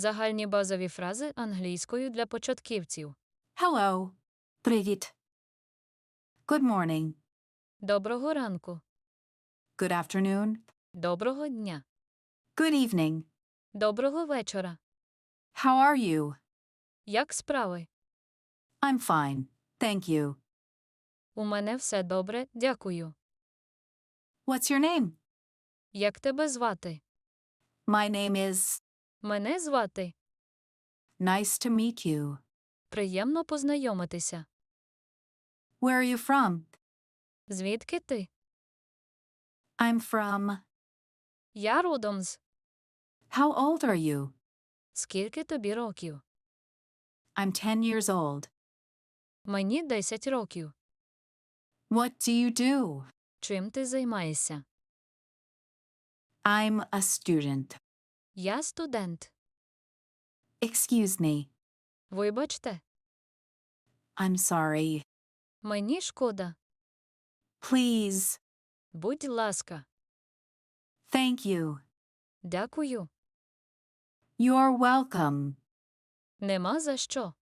Загальні базові фрази англійською для початківців. Hello. Привіт. Good morning. Доброго ранку. Good afternoon. Доброго дня. Good evening. Доброго вечора. How are you? Як справи? I'm fine. Thank you. У мене все добре, дякую. What's your name? Як тебе звати? My name is. Мене звати. Nice to meet you. Приємно познайомитися. Where are you from? Звідки ти? I'm from. Я родом з. How old are you? Скільки тобі років? I'm 10 years old. Мені 10 років. What do you do? Чим ти займаєшся? I'm a student. Я студент. Excuse me. Вибачте, I'm sorry. мені шкода. Please. Будь ласка. Thank you. Дякую. You're welcome. Нема за що.